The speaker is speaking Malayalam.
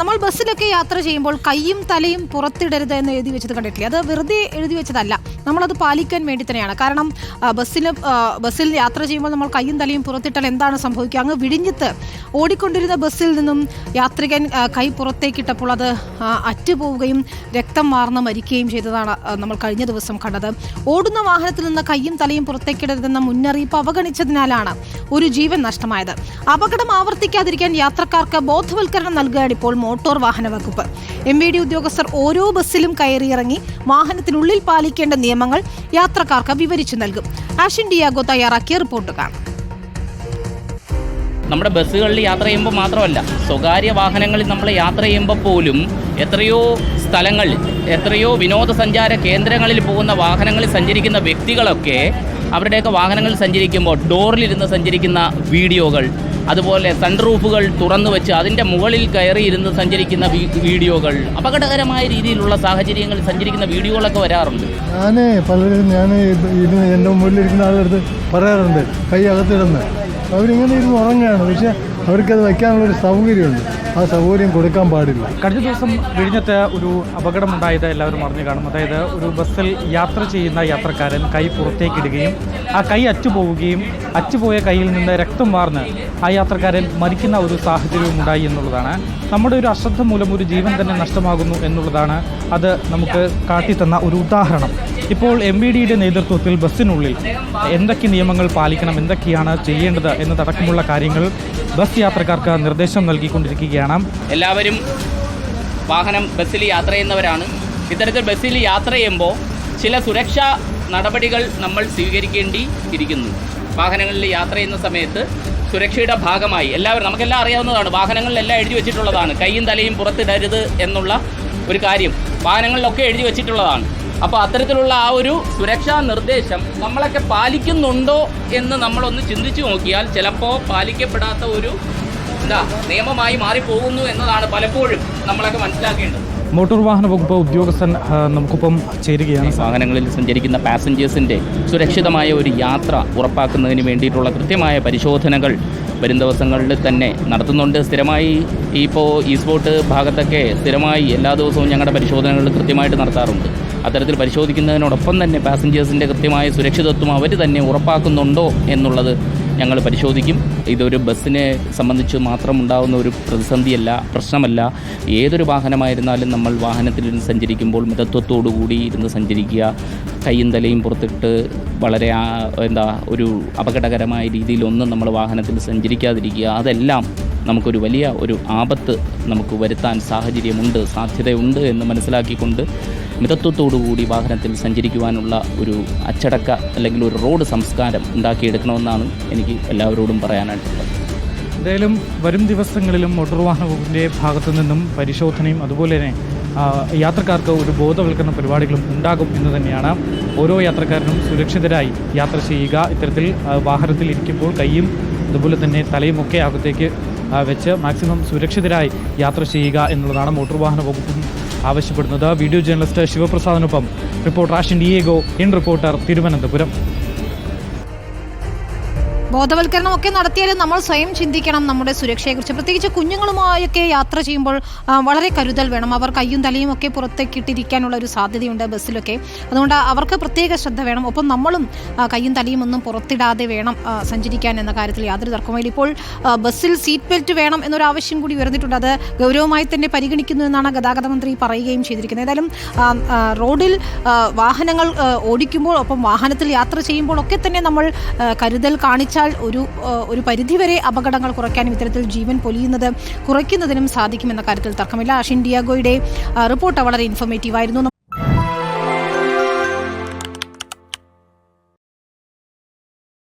നമ്മൾ ബസ്സിലൊക്കെ യാത്ര ചെയ്യുമ്പോൾ കൈയും തലയും പുറത്തിടരുത് എന്ന് എഴുതി വെച്ചത് കണ്ടിട്ടില്ലേ? അത് വെറുതെ എഴുതി വെച്ചതല്ല. നമ്മളത് പാലിക്കാൻ വേണ്ടി തന്നെയാണ്. കാരണം ബസ്സിൽ ബസ്സിൽ യാത്ര ചെയ്യുമ്പോൾ നമ്മൾ കൈയും തലയും പുറത്തിട്ടാൽ എന്താണ് സംഭവിക്കുക? അങ്ങ് വിഴിഞ്ഞത്ത് ഓടിക്കൊണ്ടിരുന്ന ബസ്സിൽ നിന്നും യാത്രികൻ കൈ പുറത്തേക്കിട്ടപ്പോൾ അത് അറ്റുപോവുകയും രക്തം മാർന്ന് മരിക്കുകയും ചെയ്തതാണ് നമ്മൾ കഴിഞ്ഞ ദിവസം കണ്ടത്. ഓടുന്ന വാഹനത്തിൽ നിന്ന് കൈയും തലയും പുറത്തേക്കിടരുതെന്ന മുന്നറിയിപ്പ് അവഗണിച്ചതിനാലാണ് ഒരു ജീവൻ നഷ്ടമായത്. അപകടം ആവർത്തിക്കാതിരിക്കാൻ യാത്രക്കാർക്ക് ബോധവൽക്കരണം നൽകുകയാണ് ഇപ്പോൾ മോട്ടോർ വാഹന വകുപ്പ്. എം വി ഡി ഉദ്യോഗസ്ഥർ ഓരോ ബസ്സിലും കയറിയിറങ്ങി വാഹനത്തിനുള്ളിൽ പാലിക്കേണ്ട നിയമങ്ങൾ യാത്രക്കാർക്ക് വിവരിച്ചു നൽകും. ആഷിൻ ഡിയാഗോ തയ്യാറാക്കിയ റിപ്പോർട്ട് കാണാം. നമ്മുടെ ബസ്സുകളിൽ യാത്ര ചെയ്യുമ്പോൾ മാത്രമല്ല സ്വകാര്യ വാഹനങ്ങളിൽ നമ്മൾ യാത്ര ചെയ്യുമ്പോൾ പോലും എത്രയോ സ്ഥലങ്ങളിൽ എത്രയോ വിനോദസഞ്ചാര കേന്ദ്രങ്ങളിൽ പോകുന്ന വാഹനങ്ങളിൽ സഞ്ചരിക്കുന്ന വ്യക്തികളൊക്കെ അവരുടെയൊക്കെ വാഹനങ്ങളിൽ സഞ്ചരിക്കുമ്പോൾ ഡോറിലിരുന്ന് സഞ്ചരിക്കുന്ന വീഡിയോകൾ അതുപോലെ സൺറൂഫുകൾ തുറന്നു വെച്ച് അതിന്റെ മുകളിൽ കയറിയിരുന്ന് സഞ്ചരിക്കുന്ന വീഡിയോകൾ. അപകടകരമായ രീതിയിലുള്ള സാഹചര്യങ്ങളിൽ സഞ്ചരിക്കുന്ന വീഡിയോകളൊക്കെ വരാറുണ്ട്. ഞാൻ പലരും ഞാൻ ഇരുന്ന് എന്റെ മുമ്പിലിരിക്കുന്ന ആളുടെ അടുത്ത് പറയാറുണ്ട് കൈ അകത്തിടുന്ന്. അവരിങ്ങനെ ഇരുന്ന് ഉറങ്ങുകയാണ്. പക്ഷെ അവർക്കത് വയ്ക്കാനുള്ളൊരു സൗകര്യമുണ്ട്. ആ സൗകര്യം കൊടുക്കാൻ പാടില്ല. കഴിഞ്ഞ ദിവസം വിഴിഞ്ഞത്ത് ഒരു അപകടമുണ്ടായത് എല്ലാവരും അറിഞ്ഞു കാണും. അതായത് ഒരു ബസ്സിൽ യാത്ര ചെയ്യുന്ന യാത്രക്കാരൻ കൈ പുറത്തേക്കിടുകയും ആ കൈ അറ്റുപോവുകയും അറ്റുപോയ കൈയിൽ നിന്ന് രക്തം വാർന്ന് ആ യാത്രക്കാരൻ മരിക്കുന്ന ഒരു സാഹചര്യവും ഉണ്ടായി എന്നുള്ളതാണ്. നമ്മുടെ ഒരു അശ്രദ്ധ മൂലം ഒരു ജീവൻ തന്നെ നഷ്ടമാകുന്നു എന്നുള്ളതാണ് അത് നമുക്ക് കാട്ടിത്തന്ന ഒരു ഉദാഹരണം. ഇപ്പോൾ എം വി ഡിയുടെ നേതൃത്വത്തിൽ ബസ്സിനുള്ളിൽ എന്തൊക്കെ നിയമങ്ങൾ പാലിക്കണം എന്തൊക്കെയാണ് ചെയ്യേണ്ടത് എന്നതടക്കമുള്ള കാര്യങ്ങൾ ബസ് യാത്രക്കാർക്ക് നിർദ്ദേശം നൽകിക്കൊണ്ടിരിക്കുകയാണ്. എല്ലാവരും വാഹനം ബസ്സിൽ യാത്ര ചെയ്യുന്നവരാണ്. ഇത്തരത്തിൽ ബസ്സിൽ യാത്ര ചെയ്യുമ്പോൾ ചില സുരക്ഷാ നടപടികൾ നമ്മൾ സ്വീകരിക്കേണ്ടി ഇരിക്കുന്നു വാഹനങ്ങളിൽ യാത്ര ചെയ്യുന്ന സമയത്ത് സുരക്ഷയുടെ ഭാഗമായി എല്ലാവരും നമുക്കെല്ലാം അറിയാവുന്നതാണ്. വാഹനങ്ങളിലെല്ലാം എഴുതി വെച്ചിട്ടുള്ളതാണ്. കൈയും തലയും പുറത്തിടരുത് എന്നുള്ള ഒരു കാര്യം. വാഹനങ്ങളിലൊക്കെ എഴുതി വെച്ചിട്ടുള്ളതാണ്. അപ്പോൾ അത്തരത്തിലുള്ള ആ ഒരു സുരക്ഷാ നിർദ്ദേശം നമ്മളൊക്കെ പാലിക്കുന്നുണ്ടോ എന്ന് നമ്മളൊന്ന് ചിന്തിച്ചു നോക്കിയാൽ ചിലപ്പോൾ പാലിക്കപ്പെടാത്ത ഒരു എന്താ നിയമമായി മാറിപ്പോകുന്നു എന്നതാണ് പലപ്പോഴും നമ്മളൊക്കെ മനസ്സിലാക്കേണ്ടത്. മോട്ടോർ വാഹന വകുപ്പ് ഉദ്യോഗസ്ഥൻ നമുക്കിപ്പം ചേരുകയാണ് വാഹനങ്ങളിൽ സഞ്ചരിക്കുന്ന പാസഞ്ചേഴ്സിന്റെ സുരക്ഷിതമായ ഒരു യാത്ര ഉറപ്പാക്കുന്നതിന് വേണ്ടിയിട്ടുള്ള കൃത്യമായ പരിശോധനകൾ വരും ദിവസങ്ങളിൽ തന്നെ നടത്തുന്നുണ്ട്. സ്ഥിരമായി ഇപ്പോൾ ഈ സ്പോട്ട് ഭാഗത്തൊക്കെ സ്ഥിരമായി എല്ലാ ദിവസവും ഞങ്ങളുടെ പരിശോധനകൾ കൃത്യമായിട്ട് നടത്താറുണ്ട്. അത്തരത്തിൽ പരിശോധിക്കുന്നതിനോടൊപ്പം തന്നെ പാസഞ്ചേഴ്സിന്റെ കൃത്യമായ സുരക്ഷിതത്വം അവർ തന്നെ ഉറപ്പാക്കുന്നുണ്ടോ എന്നുള്ളത് ഞങ്ങൾ പരിശോധിക്കും. ഇതൊരു ബസ്സിനെ സംബന്ധിച്ച് മാത്രം ഉണ്ടാകുന്ന ഒരു പ്രതിസന്ധിയല്ല പ്രശ്നമല്ല. ഏതൊരു വാഹനമായിരുന്നാലും നമ്മൾ വാഹനത്തിൽ സഞ്ചരിക്കുമ്പോൾ മിതത്വത്തോടു കൂടി ഇരുന്ന് സഞ്ചരിക്കുക കൈയും തലയും പുറത്തിട്ട് വളരെ എന്താ ഒരു അപകടകരമായ രീതിയിലൊന്നും നമ്മൾ വാഹനത്തിൽ സഞ്ചരിക്കാതിരിക്കുക. അതെല്ലാം നമുക്കൊരു വലിയ ഒരു ആപത്ത് നമുക്ക് വരുത്താൻ സാഹചര്യമുണ്ട് സാധ്യതയുണ്ട് എന്ന് മനസ്സിലാക്കിക്കൊണ്ട് മിതത്വത്തോടു കൂടി വാഹനത്തിൽ സഞ്ചരിക്കുവാനുള്ള ഒരു അച്ചടക്ക അല്ലെങ്കിൽ ഒരു റോഡ് സംസ്കാരം ഉണ്ടാക്കിയെടുക്കണമെന്നാണ് എനിക്ക് എല്ലാവരോടും പറയാനായിട്ടുള്ളത്. എന്തായാലും വരും ദിവസങ്ങളിലും മോട്ടോർ വാഹന വകുപ്പിന്റെ ഭാഗത്തു നിന്നും പരിശോധനയും അതുപോലെ തന്നെ യാത്രക്കാർക്ക് ഒരു ബോധവൽക്കരണ പരിപാടികളും ഉണ്ടാകും എന്ന് തന്നെയാണ് ഓരോ യാത്രക്കാരനും സുരക്ഷിതരായി യാത്ര ചെയ്യുക. ഇത്തരത്തിൽ വാഹനത്തിൽ ഇരിക്കുമ്പോൾ കൈയും അതുപോലെ തന്നെ തലയും ഒക്കെ അകത്തേക്ക് വെച്ച് മാക്സിമം സുരക്ഷിതരായി യാത്ര ചെയ്യുക എന്നുള്ളതാണ് മോട്ടോർ വാഹന വകുപ്പും ആവശ്യപ്പെടുന്നത്. Video journalist ശിവപ്രസാദിനൊപ്പം reporter Ashin Diego in reporter Thiruvananthapuram. ബോധവൽക്കരണം ഒക്കെ നടത്തിയാലും നമ്മൾ സ്വയം ചിന്തിക്കണം നമ്മുടെ സുരക്ഷയെക്കുറിച്ച്. പ്രത്യേകിച്ച് കുഞ്ഞുങ്ങളുമായൊക്കെ യാത്ര ചെയ്യുമ്പോൾ വളരെ കരുതൽ വേണം. അവർ കയ്യും തലയും ഒക്കെ പുറത്തേക്കിട്ടിരിക്കാനുള്ള ഒരു സാധ്യതയുണ്ട് ബസ്സിലൊക്കെ. അതുകൊണ്ട് അവർക്ക് പ്രത്യേക ശ്രദ്ധ വേണം. ഒപ്പം നമ്മളും കയ്യും തലയും ഒന്നും പുറത്തിടാതെ വേണം സഞ്ചരിക്കാൻ എന്ന കാര്യത്തിൽ യാതൊരു തർക്കവുമില്ല. ഇപ്പോൾ ബസ്സിൽ സീറ്റ് ബെൽറ്റ് വേണം എന്നൊരു ആവശ്യം കൂടി ഉയർന്നിട്ടുണ്ട്. അത് ഗൗരവമായി തന്നെ പരിഗണിക്കുന്നു എന്നാണ് ഗതാഗത മന്ത്രി പറയുകയും ചെയ്തിരിക്കുന്നത്. ഏതായാലും റോഡിൽ വാഹനങ്ങൾ ഓടിക്കുമ്പോൾ ഒപ്പം വാഹനത്തിൽ യാത്ര ചെയ്യുമ്പോൾ ഒക്കെ തന്നെ നമ്മൾ കരുതൽ കാണിച്ചാൽ ഒരു ആ, ഒരു പരിധിവരെ അപകടങ്ങൾ കുറയ്ക്കാനും ഇത്തരത്തിൽ ജീവൻ പൊലിയുന്നത് കുറയ്ക്കുന്നതിനും സാധിക്കുമെന്ന കാര്യത്തിൽ തർക്കമില്ല. അഷിൻ ഡിയാഗോയുടെ റിപ്പോർട്ട് വളരെ ഇൻഫോർമേറ്റീവ് ആയിരുന്നു.